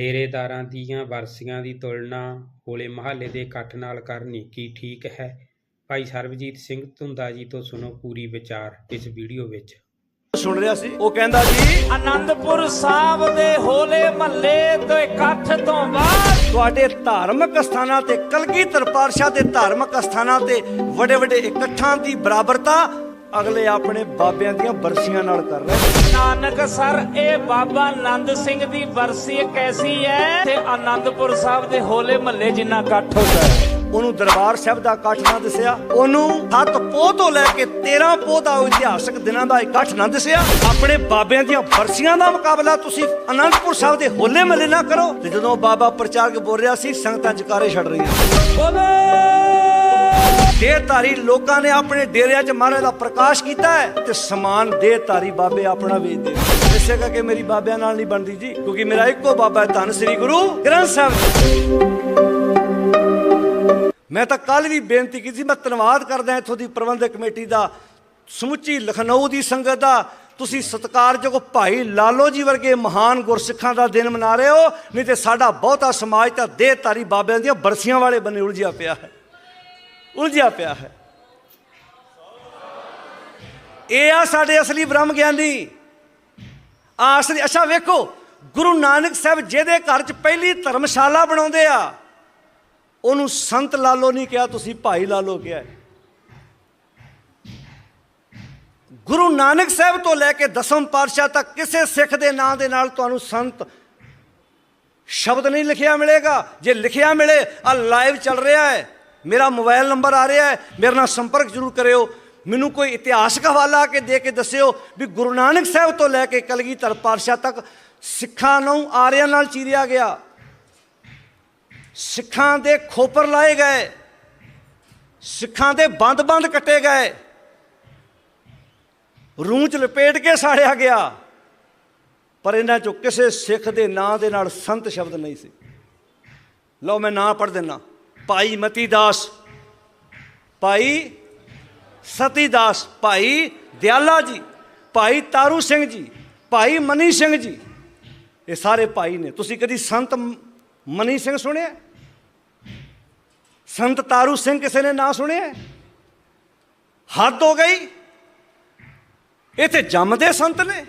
ਡੇਰੇਦਾਰਾਂ ਦੀਆਂ ਬਰਸੀਆਂ ਦੀ ਤੁਲਨਾ ਹੋਲੇ ਮਹੱਲੇ ਦੇ ਇਕੱਠ ਨਾਲ ਕਰਨੀ ਕੀ ਠੀਕ ਹੈ? ਭਾਈ ਸਰਬਜੀਤ ਸਿੰਘ ਧੁੰਦਾ ਜੀ ਤੋਂ ਸੁਣੋ ਪੂਰੀ ਵਿਚਾਰ ਇਸ ਵੀਡੀਓ ਵਿੱਚ। ਸੁਣ ਰਿਹਾ ਸੀ ਉਹ ਕਹਿੰਦਾ ਜੀ ਆਨੰਦਪੁਰ ਸਾਹਿਬ ਦੇ ਹੋਲੇ ਮਹੱਲੇ ਤੋਂ ਇਕੱਠ ਤੋਂ ਬਾਅਦ ਤੁਹਾਡੇ ਧਾਰਮਿਕ ਸਥਾਨਾਂ ਤੇ ਕਲਗੀਧਰ ਪਾਤਸ਼ਾਹ ਦੇ ਧਾਰਮਿਕ ਸਥਾਨਾਂ ਤੇ ਵੱਡੇ ਵੱਡੇ ਇਕੱਠਾਂ ਦੀ ਬਰਾਬਰਤਾ ਅਗਲੇ ਆਪਣੇ ਬਾਬਿਆਂ ਦੀਆਂ ਬਰਸੀਆਂ ਨਾਲ ਕਰ ਰਹੇ ਨਾਨਕ ਸਰ ਇਹ ਬਾਬਾ ਆਨੰਦ ਸਿੰਘ ਦੀ ਬਰਸੀ ਇੱਕ ਐਸੀ ਹੈ? ਤੇ ਆਨੰਦਪੁਰ ਸਾਹਿਬ ਦੇ ਹੋਲੇ ਮਹੱਲੇ ਜਿੰਨਾ ਇਕੱਠ ਹੁੰਦਾ ਹੈ। ਉਹਨੂੰ ਦਰਬਾਰ ਸਾਹਿਬ ਦਾ ਇਕੱਠ ਨਾ ਦਿਸਿਆ ਉਹਨੂੰ ਸੱਤ ਪੋਹ ਤੋਂ ਲੈ ਕੇ 13 ਪੋਹ ਦਾ ਇਤਿਹਾਸਕ ਦਿਨਾਂ ਦਾ ਇਕੱਠ ਨਾ ਦਿਸਿਆ। ਆਪਣੇ ਬਾਬਿਆਂ ਦੀਆਂ ਬਰਸੀਆਂ ਦਾ ਮੁਕਾਬਲਾ ਤੁਸੀਂ ਅਨੰਦਪੁਰ ਸਾਹਿਬ ਦੇ ਹੋਲੇ ਮਹੱਲੇ ਨਾ ਕਰੋ। ਤੇ ਜਦੋਂ ਬਾਬਾ ਪ੍ਰਚਾਰਕ ਬੋਲ ਰਿਹਾ ਸੀ ਸੰਗਤਾਂ ਜਕਾਰੇ ਛੱਡ ਰਹੀਆਂ। ਦੇਹਧਾਰੀ ਲੋਕਾਂ ਨੇ ਆਪਣੇ ਡੇਰਿਆਂ 'ਚ ਮਹਾਰਾਜ ਦਾ ਪ੍ਰਕਾਸ਼ ਕੀਤਾ ਹੈ ਤੇ ਸਮਾਨ ਦੇਹਧਾਰੀ ਬਾਬੇ ਆਪਣਾ ਵੇਚਦੇ ਇਸੇ ਕਰਕੇ ਮੇਰੀ ਬਾਬਿਆਂ ਨਾਲ ਨਹੀਂ ਬਣਦੀ ਜੀ, ਕਿਉਂਕਿ ਮੇਰਾ ਇੱਕੋ ਬਾਬਾ ਹੈ ਧੰਨ ਸ੍ਰੀ ਗੁਰੂ ਗ੍ਰੰਥ ਸਾਹਿਬ ਮੈਂ ਤਾਂ ਕੱਲ ਵੀ ਬੇਨਤੀ ਕੀਤੀ, ਮੈਂ ਧੰਨਵਾਦ ਕਰਦਾ ਇੱਥੋਂ ਦੀ ਪ੍ਰਬੰਧਕ ਕਮੇਟੀ ਦਾ, ਸਮੁੱਚੀ ਲਖਨਊ ਦੀ ਸੰਗਤ ਦਾ। ਤੁਸੀਂ ਸਤਿਕਾਰਯੋਗ ਭਾਈ ਲਾਲੋ ਜੀ ਵਰਗੇ ਮਹਾਨ ਗੁਰਸਿੱਖਾਂ ਦਾ ਦਿਨ ਮਨਾ ਰਹੇ ਹੋ, ਨਹੀਂ ਤੇ ਸਾਡਾ ਬਹੁਤਾ ਸਮਾਜ ਤਾਂ ਦੇਹਧਾਰੀ ਬਾਬਿਆਂ ਦੀਆਂ ਬਰਸੀਆਂ ਵਾਲੇ ਬੰਨੇ ਉਲਝਿਆ ਪਿਆ ਹੈ। ਉਲਝਿਆ ਪਿਆ ਹੈ। ਇਹ ਆ ਸਾਡੇ ਅਸਲੀ ਬ੍ਰਹਮ ਗਿਆਨੀ ਆ ਅਸਲੀ, ਅੱਛਾ ਵੇਖੋ, ਗੁਰੂ ਨਾਨਕ ਸਾਹਿਬ ਜਿਹਦੇ ਘਰ 'ਚ ਪਹਿਲੀ ਧਰਮਸ਼ਾਲਾ ਬਣਾਉਂਦੇ ਆ, ਉਹਨੂੰ ਸੰਤ ਲਾਲੋ ਨਹੀਂ ਕਿਹਾ ਤੁਸੀਂ ਭਾਈ ਲਾਲੋ ਕਿਹਾ। ਗੁਰੂ ਨਾਨਕ ਸਾਹਿਬ ਤੋਂ ਲੈ ਕੇ ਦਸਮ ਪਾਤਸ਼ਾਹ ਤੱਕ ਕਿਸੇ ਸਿੱਖ ਦੇ ਨਾਂ ਦੇ ਨਾਲ ਤੁਹਾਨੂੰ ਸੰਤ ਸ਼ਬਦ ਨਹੀਂ ਲਿਖਿਆ ਮਿਲੇਗਾ। ਜੇ ਲਿਖਿਆ ਮਿਲੇ ਆ ਲਾਈਵ ਚੱਲ ਰਿਹਾ ਹੈ। ਮੇਰਾ ਮੋਬਾਈਲ ਨੰਬਰ ਆ ਰਿਹਾ ਹੈ, ਮੇਰੇ ਨਾਲ ਸੰਪਰਕ ਜ਼ਰੂਰ ਕਰਿਓ। ਮੈਨੂੰ ਕੋਈ ਇਤਿਹਾਸਕ ਹਵਾਲਾ ਕੇ ਦੇ ਕੇ ਦੱਸਿਓ ਵੀ ਗੁਰੂ ਨਾਨਕ ਸਾਹਿਬ ਤੋਂ ਲੈ ਕੇ ਕਲਗੀਧਰ ਪਾਤਸ਼ਾਹ ਤੱਕ ਸਿੱਖਾਂ ਨੂੰ ਆਰਿਆਂ ਨਾਲ ਚੀਰਿਆ ਗਿਆ। ਸਿੱਖਾਂ ਦੇ ਖੋਪਰ ਲਾਏ ਗਏ। ਸਿੱਖਾਂ ਦੇ ਬੰਦ-ਬੰਦ ਕੱਟੇ ਗਏ। ਰੂਹ ਚ ਲਪੇਟ ਕੇ ਸਾੜਿਆ ਗਿਆ। ਪਰ ਇਹਨਾਂ ਚੋਂ ਕਿਸੇ ਸਿੱਖ ਦੇ ਨਾਂ ਦੇ ਨਾਲ ਸੰਤ ਸ਼ਬਦ ਨਹੀਂ ਸੀ। ਲਓ ਮੈਂ ਨਾਂ ਪੜ੍ਹ ਦਿੰਨਾ। ਭਾਈ ਮਤੀ ਦਾਸ, ਭਾਈ ਸਤੀ ਦਾਸ, ਭਾਈ ਦਿਆਲਾ ਜੀ, ਭਾਈ ਤਾਰੂ ਸਿੰਘ ਜੀ, ਭਾਈ ਮਨੀ ਸਿੰਘ ਜੀ। ਇਹ ਸਾਰੇ ਭਾਈ ਨੇ। ਤੁਸੀਂ ਕਦੀ ਸੰਤ ਮਨੀ ਸਿੰਘ ਸੁਣਿਆ? ਸੰਤ ਤਾਰੂ ਸਿੰਘ ਕਿਸੇ ਨੇ ਨਾ ਸੁਣਿਆ? ਹੱਦ ਹੋ ਗਈ। ਇੱਥੇ ਜੰਮਦੇ ਸੰਤ ਨੇ।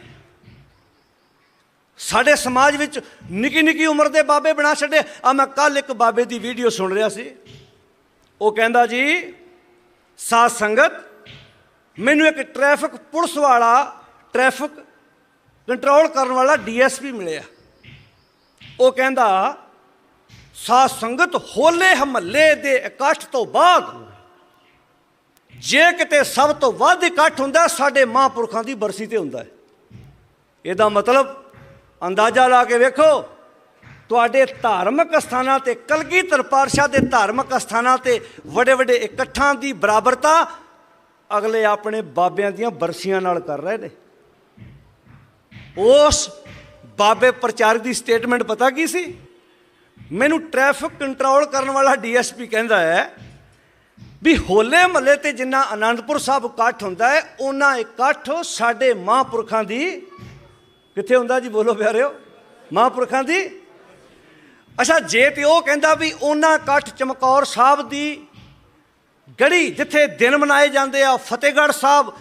ਸਾਡੇ ਸਮਾਜ ਵਿੱਚ ਨਿੱਕੀ ਨਿੱਕੀ ਉਮਰ ਦੇ ਬਾਬੇ ਬਣਾ ਛੱਡੇ। ਆ ਮੈਂ ਕੱਲ ਇੱਕ ਬਾਬੇ ਦੀ ਵੀਡੀਓ ਸੁਣ ਰਿਹਾ ਸੀ। ਉਹ ਕਹਿੰਦਾ ਜੀ, ਸਾਧ ਸੰਗਤ, ਮੈਨੂੰ ਇੱਕ ਟ੍ਰੈਫਿਕ ਪੁਲਿਸ ਵਾਲਾ ਟ੍ਰੈਫਿਕ ਕੰਟਰੋਲ ਕਰਨ ਵਾਲਾ ਡੀਐਸਪੀ ਮਿਲਿਆ। ਉਹ ਕਹਿੰਦਾ, ਸਾਧ ਸੰਗਤ ਹੋਲੇ ਹਮੱਲੇ ਦੇ ਇਕੱਠ ਤੋਂ ਬਾਅਦ, ਜੇ ਕਿਤੇ ਸਭ ਤੋਂ ਵੱਧ ਇਕੱਠ ਹੁੰਦਾ, ਸਾਡੇ ਮਹਾਂਪੁਰਖਾਂ ਦੀ ਬਰਸੀ ਤੇ ਹੁੰਦਾ ਹੈ। ਇਹਦਾ ਮਤਲਬ ਅੰਦਾਜ਼ਾ ਲਾ ਕੇ ਵੇਖੋ। ਤੁਹਾਡੇ ਧਾਰਮਿਕ ਸਥਾਨਾਂ ਤੇ ਕਲਗੀਧਰ ਪਾਤਸ਼ਾਹ ਦੇ ਧਾਰਮਿਕ ਸਥਾਨਾਂ ਤੇ ਵੱਡੇ ਵੱਡੇ ਇਕੱਠਾਂ ਦੀ ਬਰਾਬਰਤਾ ਅਗਲੇ ਆਪਣੇ ਬਾਬਿਆਂ ਦੀਆਂ ਬਰਸੀਆਂ ਨਾਲ ਕਰ ਰਹੇ ਨੇ। ਉਸ ਬਾਬੇ ਪ੍ਰਚਾਰਕ ਦੀ ਸਟੇਟਮੈਂਟ ਪਤਾ ਕੀ ਸੀ? ਮੈਨੂੰ ਟ੍ਰੈਫਿਕ ਕੰਟਰੋਲ ਕਰਨ ਵਾਲਾ ਡੀਐਸਪੀ ਕਹਿੰਦਾ ਹੈ ਵੀ ਹੋਲੇ ਮਹੱਲੇ ਤੇ ਜਿੰਨਾ ਆਨੰਦਪੁਰ ਸਾਹਿਬ ਇਕੱਠ ਹੁੰਦਾ ਹੈ, ਉਹਨਾਂ ਇਕੱਠ ਸਾਡੇ ਮਹਾਂਪੁਰਖਾਂ ਦੀ ਕਿੱਥੇ ਹੁੰਦਾ ਜੀ? ਬੋਲੋ ਪਿਆਰਿਓ। ਮਹਾਂਪੁਰਖਾਂ ਦੀ। ਅੱਛਾ, ਜੇ ਤੇ ਉਹ ਕਹਿੰਦਾ ਵੀ ਉਹਨਾਂ ਕੱਠ ਚਮਕੌਰ ਸਾਹਿਬ ਦੀ ਗੜੀ ਜਿੱਥੇ ਦਿਨ ਮਨਾਏ ਜਾਂਦੇ ਆ, ਫਤਿਹਗੜ੍ਹ ਸਾਹਿਬ,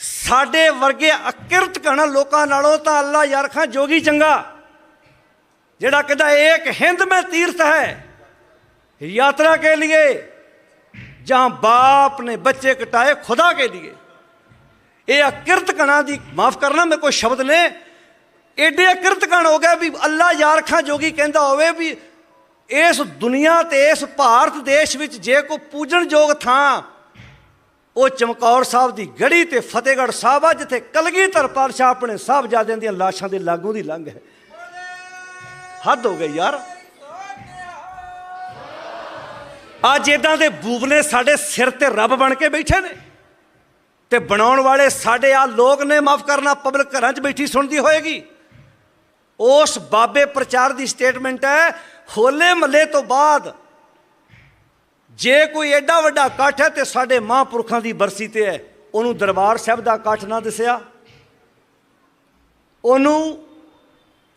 ਸਾਡੇ ਵਰਗੇ ਅਕਿਰਤ ਕਰਨਾ ਲੋਕਾਂ ਨਾਲੋਂ ਤਾਂ ਅੱਲਾ ਯਾਰ ਖਾਂ ਜੋਗੀ ਚੰਗਾ। ਜਿਹੜਾ ਕਹਿੰਦਾ ਇੱਕ ਹਿੰਦ ਮੈਂ ਤੀਰਥ ਹੈ, ਯਾਤਰਾ ਕੇ ਲਈ ਜਾਂ ਬਾਪ ਨੇ ਬੱਚੇ ਕਟਾਏ ਖੁਦਾ ਕੇ ਲਈ ਇਹ ਅਕਿਰਤ ਕਣਾ ਦੀ, ਮਾਫ ਕਰਨਾ, ਮੇਰੇ ਕੋਈ ਸ਼ਬਦ ਨੇ। ਏਡੇ ਅਕਿਰਤ ਕਣ ਹੋ ਗਿਆ ਵੀ ਅੱਲਾ ਯਾਰਖਾਂ ਜੋਗੀ ਕਹਿੰਦਾ ਹੋਵੇ ਵੀ ਇਸ ਦੁਨੀਆ ਤੇ, ਇਸ ਭਾਰਤ ਦੇਸ਼ ਵਿੱਚ ਜੇ ਕੋਈ ਪੂਜਣਯੋਗ ਥਾਂ, ਉਹ ਚਮਕੌਰ ਸਾਹਿਬ ਦੀ ਗੜੀ ਤੇ ਫਤਿਹਗੜ੍ਹ ਸਾਹਿਬ ਆ, ਜਿੱਥੇ ਕਲਗੀਧਰ ਪਾਤਸ਼ਾਹ ਆਪਣੇ ਸਾਹਿਬਜ਼ਾਦਿਆਂ ਦੀਆਂ ਲਾਸ਼ਾਂ ਦੇ ਲਾਗੂ ਦੀ ਲੰਘ ਹੈ। ਹੱਦ ਹੋ ਗਈ ਯਾਰ। ਅੱਜ ਇਦਾਂ ਦੇ ਬੂਬਲੇ ਸਾਡੇ ਸਿਰ ਤੇ ਰੱਬ ਬਣ ਕੇ ਬੈਠੇ ਨੇ। ਤੇ ਬਣਾਉਣ ਵਾਲੇ ਸਾਡੇ ਆ ਲੋਕ ਨੇ ਮਾਫ ਕਰਨਾ, ਪਬਲਿਕ ਘਰਾਂ 'ਚ ਬੈਠੀ ਸੁਣਦੀ ਹੋਏਗੀ। ਉਸ ਬਾਬੇ ਪ੍ਰਚਾਰ ਦੀ ਸਟੇਟਮੈਂਟ ਹੈ, ਹੋਲੇ ਮੱਲੇ ਤੋਂ ਬਾਅਦ ਜੇ ਕੋਈ ਐਡਾ ਵੱਡਾ ਇਕੱਠ ਹੈ ਤੇ ਸਾਡੇ ਮਹਾਂਪੁਰਖਾਂ ਦੀ ਬਰਸੀ ਤੇ ਹੈ। ਉਹਨੂੰ ਦਰਬਾਰ ਸਾਹਿਬ ਦਾ ਇਕੱਠ ਨਾ ਦਿਸਿਆ। ਉਹਨੂੰ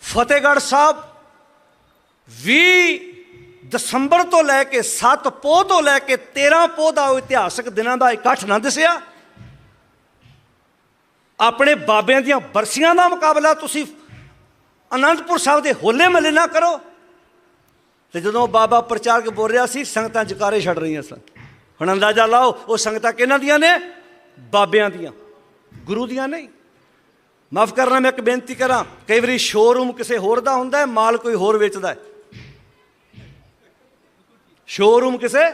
ਫਤਿਹਗੜ੍ਹ ਸਾਹਿਬ 20 ਦਸੰਬਰ ਤੋਂ ਲੈ ਕੇ 7 ਪੋਹ ਤੋਂ ਲੈ ਕੇ 13 ਪੋਹ ਦਾ ਇਤਿਹਾਸਕ ਦਿਨਾਂ ਦਾ ਇਕੱਠ ਨਾ ਦਿਸਿਆ। ਆਪਣੇ ਬਾਬਿਆਂ ਦੀਆਂ ਬਰਸੀਆਂ ਦਾ ਮੁਕਾਬਲਾ ਤੁਸੀਂ ਅਨੰਦਪੁਰ ਸਾਹਿਬ ਦੇ ਹੋਲੇ ਮਹੱਲੇ ਨਾਲ ਕਰੋ। ਤੇ ਜਦੋਂ ਬਾਬਾ ਪ੍ਰਚਾਰਕ ਬੋਲ ਰਿਹਾ ਸੀ, ਸੰਗਤਾਂ ਜਕਾਰੇ ਛੱਡ ਰਹੀਆਂ ਸਨ। ਹੁਣ ਅੰਦਾਜ਼ਾ ਲਾਓ, ਉਹ ਸੰਗਤਾਂ ਕਿਹਨਾਂ ਦੀਆਂ ਨੇ? ਬਾਬਿਆਂ ਦੀਆਂ। ਗੁਰੂ ਦੀਆਂ ਨਹੀਂ। ਮਾਫ ਕਰਨਾ, ਮੈਂ ਇੱਕ ਬੇਨਤੀ ਕਰਾਂ, ਕਈ ਵਾਰੀ ਸ਼ੋਰੂਮ ਕਿਸੇ ਹੋਰ ਦਾ ਹੁੰਦਾ ਹੈ, ਮਾਲ ਕੋਈ ਹੋਰ ਵੇਚਦਾ ਹੈ। ਸ਼ੋਰੂਮ ਕਿਸੇ